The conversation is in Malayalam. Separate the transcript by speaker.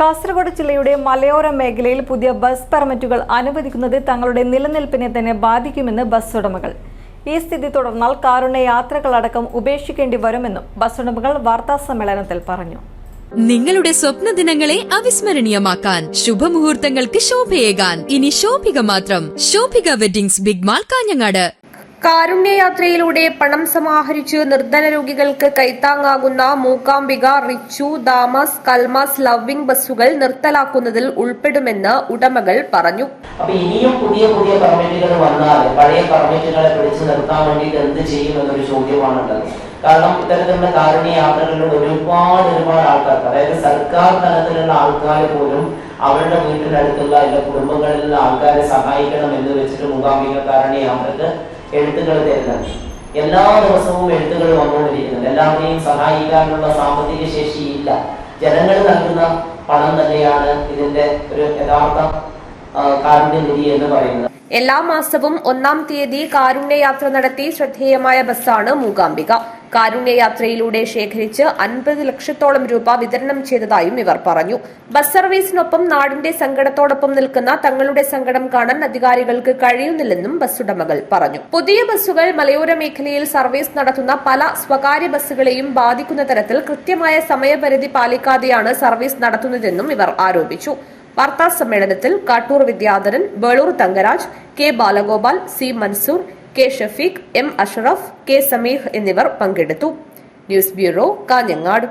Speaker 1: കാസർഗോഡ് ജില്ലയുടെ മലയോര മേഖലയിൽ പുതിയ ബസ് പെർമിറ്റുകൾ അനുവദിക്കുന്നത് തങ്ങളുടെ നിലനിൽപ്പിനെ തന്നെ ബാധിക്കുമെന്ന് ബസ് ഉടമകൾ. ഈ സ്ഥിതി തുടർന്നാൽ കാരുണ്യ യാത്രകളടക്കം ഉപേക്ഷിക്കേണ്ടി വരുമെന്നും ബസ് ഉടമകൾ വാർത്താസമ്മേളനത്തിൽ പറഞ്ഞു.
Speaker 2: നിങ്ങളുടെ സ്വപ്ന ദിനങ്ങളെ അവിസ്മരണീയമാക്കാൻ ശുഭമുഹൂർത്തങ്ങൾക്ക് ശോഭയേകാൻ. ഇനി ശോഭിക മാത്രം. Shobika weddings big mall Kanhangad.
Speaker 3: കാരുണ്യയാത്രയിലൂടെ പണം സമാഹരിച്ച് നിർധന രോഗികൾക്ക് കൈത്താങ്ങാകുന്ന മൂകാംബിക റിച്ചു ദാമസ് കൽമാസ് ലവിംഗ് ബസ്സുകൾ നിർത്തലാക്കുന്നതിൽ ഉൾപ്പെടുമെന്ന് ഉടമകൾ പറഞ്ഞു.
Speaker 4: ഇനിയും പുതിയ പുതിയ പെർമിറ്റുകൾ വന്നാൽ പഴയ പെർമിറ്റുകളെ പിടിച്ചു നിർത്താൻ വേണ്ടിയിട്ട് എന്ത് ചെയ്യും എന്നൊരു ചോദ്യമാണുള്ളത്. കാരണം ഇത്തരത്തിലുള്ള കാരുണ്യ യാത്രകളിലൂടെ ഒരുപാട് ഒരുപാട് ആൾക്കാർക്ക് അതായത് സർക്കാർ തലത്തിലുള്ള ആൾക്കാർ പോലും അവരുടെ വീട്ടിനടുത്തുള്ള എല്ലാ കുടുംബങ്ങളിലുള്ള ആൾക്കാരെ സഹായിക്കണം എന്ന് വെച്ചിട്ട് മൂകാംബിക കാരുണ്യ യാത്രയ്ക്ക് എഴുത്തുകൾ തരുന്നത്. എല്ലാ ദിവസവും എഴുത്തുകൾ വന്നുകൊണ്ടിരിക്കുന്നുണ്ട്. എല്ലാവരെയും സഹായിക്കാനുള്ള സാമ്പത്തിക ശേഷിയില്ല. ജനങ്ങൾ നൽകുന്ന പണം തന്നെയാണ് ഇതിന്റെ ഒരു യഥാർത്ഥ എന്ന് പറയുന്നത്.
Speaker 3: എല്ലാ മാസവും ഒന്നാം തീയതി കാരുണ്യയാത്ര നടത്തി ശ്രദ്ധേയമായ ബസ്സാണ് മൂകാംബിക. കാരുണ്യയാത്രയിലൂടെ ശേഖരിച്ച് അൻപത് ലക്ഷത്തോളം രൂപ വിതരണം ചെയ്തതായും ഇവർ പറഞ്ഞു. ബസ് സർവീസിനൊപ്പം നാടിന്റെ സങ്കടത്തോടൊപ്പം നിൽക്കുന്ന തങ്ങളുടെ സങ്കടം കാണാൻ അധികാരികൾക്ക് കഴിയുന്നില്ലെന്നും ബസ് ഉടമകൾ പറഞ്ഞു. പുതിയ ബസ്സുകൾ മലയോര മേഖലയിൽ സർവീസ് നടത്തുന്ന പല സ്വകാര്യ ബസ്സുകളെയും ബാധിക്കുന്ന തരത്തിൽ കൃത്യമായ സമയപരിധി പാലിക്കാതെയാണ് സർവീസ് നടത്തുന്നതെന്നും ഇവർ ആരോപിച്ചു. വാർത്താ സമ്മേളനത്തിൽ Kattoor Vidyadharan Belur Thankaraj K Balagopal C Mansoor K Shafeeq M Ashraf K Sameeh എന്നിവർ പങ്കെടുത്തു. News bureau Kanhangad.